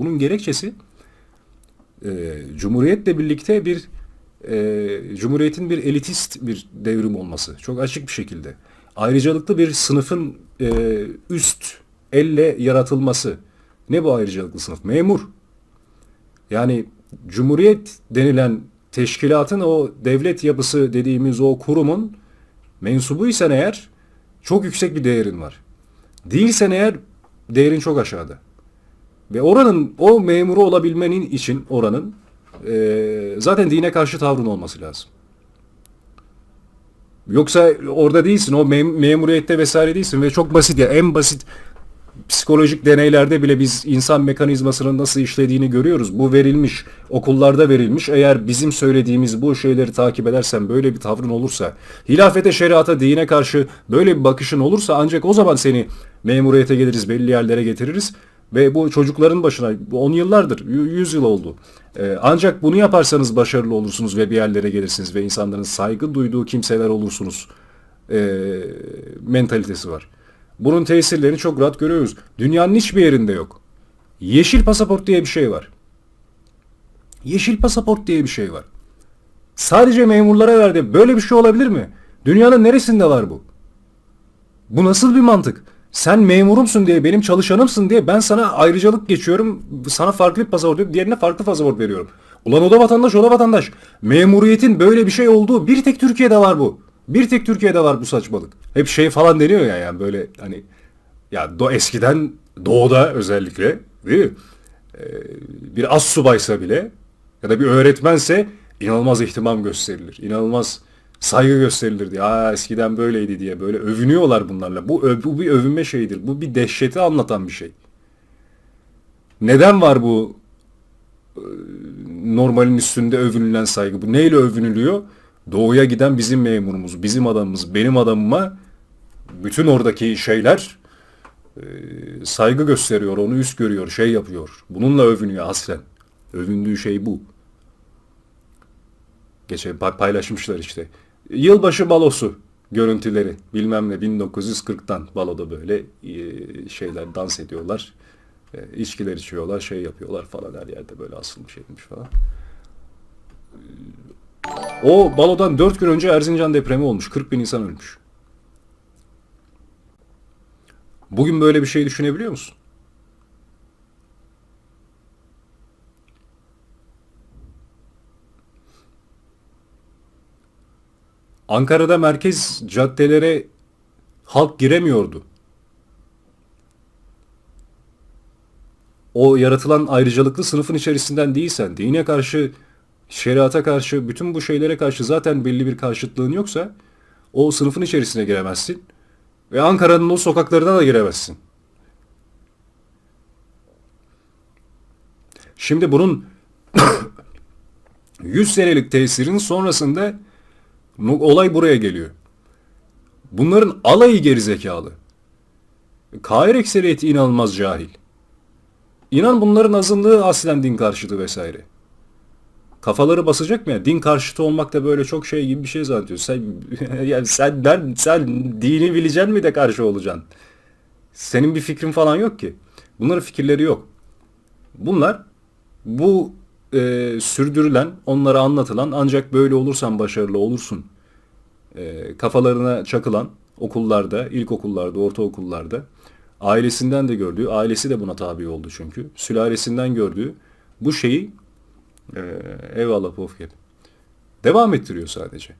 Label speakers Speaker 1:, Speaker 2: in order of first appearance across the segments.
Speaker 1: Bunun gerekçesi e, Cumhuriyetle birlikte bir e, Cumhuriyetin bir elitist bir devrim olması. Çok açık bir şekilde. Ayrıcalıklı bir sınıfın e, üst elle yaratılması. Ne bu ayrıcalıklı sınıf? Memur. Yani Cumhuriyet denilen teşkilatın o devlet yapısı dediğimiz o kurumun mensubuysan eğer çok yüksek bir değerin var. Değilsen eğer değerin çok aşağıda. Ve oranın o memuru olabilmenin için oranın e, zaten dine karşı tavrın olması lazım. Yoksa orada değilsin, o mem- memuriyette vesaire değilsin ve çok basit ya en basit psikolojik deneylerde bile biz insan mekanizmasının nasıl işlediğini görüyoruz. Bu verilmiş, okullarda verilmiş. Eğer bizim söylediğimiz bu şeyleri takip edersen, böyle bir tavrın olursa, hilafete, şeriata, dine karşı böyle bir bakışın olursa ancak o zaman seni memuriyete geliriz, belli yerlere getiririz. Ve bu çocukların başına 10 yıllardır, 100 yıl oldu. Ee, ancak bunu yaparsanız başarılı olursunuz ve bir yerlere gelirsiniz ve insanların saygı duyduğu kimseler olursunuz. Ee, mentalitesi var. Bunun tesirlerini çok rahat görüyoruz. Dünyanın hiçbir yerinde yok. Yeşil pasaport diye bir şey var. Yeşil pasaport diye bir şey var. Sadece memurlara verdi. Böyle bir şey olabilir mi? Dünyanın neresinde var bu? Bu nasıl bir mantık? Sen memurumsun diye, benim çalışanımsın diye ben sana ayrıcalık geçiyorum. Sana farklı bir pasaport veriyorum, diğerine farklı pasaport veriyorum. Ulan o da vatandaş, o da vatandaş. Memuriyetin böyle bir şey olduğu bir tek Türkiye'de var bu. Bir tek Türkiye'de var bu saçmalık. Hep şey falan deniyor ya yani böyle hani ya do eskiden doğuda özellikle değil mi? Ee, bir az subaysa bile ya da bir öğretmense inanılmaz ihtimam gösterilir. İnanılmaz saygı gösterilir diye. Aa eskiden böyleydi diye böyle övünüyorlar bunlarla. Bu, bu bir övünme şeyidir. Bu bir dehşeti anlatan bir şey. Neden var bu e, normalin üstünde övünülen saygı? Bu neyle övünülüyor? Doğuya giden bizim memurumuz, bizim adamımız, benim adamıma bütün oradaki şeyler e, saygı gösteriyor, onu üst görüyor, şey yapıyor. Bununla övünüyor aslen. Övündüğü şey bu. Geçen pa- paylaşmışlar işte. Yılbaşı balosu görüntüleri bilmem ne 1940'tan baloda böyle e, şeyler dans ediyorlar. E, içkiler içiyorlar, şey yapıyorlar falan her yerde böyle asılmış etmiş falan. O balodan 4 gün önce Erzincan depremi olmuş. 40 bin insan ölmüş. Bugün böyle bir şey düşünebiliyor musun? Ankara'da merkez caddelere halk giremiyordu. O yaratılan ayrıcalıklı sınıfın içerisinden değilsen, dine karşı, şeriata karşı, bütün bu şeylere karşı zaten belli bir karşıtlığın yoksa o sınıfın içerisine giremezsin. Ve Ankara'nın o sokaklarına da giremezsin. Şimdi bunun 100 senelik tesirin sonrasında olay buraya geliyor. Bunların alayı gerizekalı. Kahir ekseriyeti inanılmaz cahil. İnan bunların azınlığı aslen din karşıtı vesaire. Kafaları basacak mı ya? Din karşıtı olmak da böyle çok şey gibi bir şey zannediyor. Sen, yani sen, ben, sen dini bileceksin mi de karşı olacaksın? Senin bir fikrin falan yok ki. Bunların fikirleri yok. Bunlar bu e, sürdürülen, onlara anlatılan ancak böyle olursan başarılı olursun e, kafalarına çakılan okullarda, ilkokullarda, ortaokullarda ailesinden de gördüğü, ailesi de buna tabi oldu çünkü. Sülalesinden gördüğü bu şeyi e, eyvallah Pofkep devam ettiriyor sadece.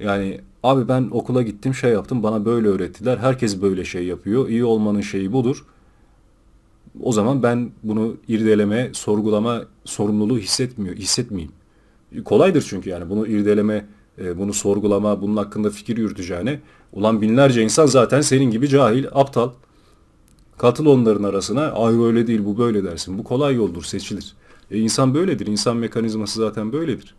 Speaker 1: Yani abi ben okula gittim şey yaptım bana böyle öğrettiler. Herkes böyle şey yapıyor. İyi olmanın şeyi budur. O zaman ben bunu irdeleme, sorgulama sorumluluğu hissetmiyor, hissetmeyeyim. Kolaydır çünkü yani bunu irdeleme, e, bunu sorgulama, bunun hakkında fikir yürüteceğine. Ulan binlerce insan zaten senin gibi cahil, aptal. Katıl onların arasına, ay öyle değil bu böyle dersin. Bu kolay yoldur, seçilir. E insan böyledir, insan mekanizması zaten böyledir.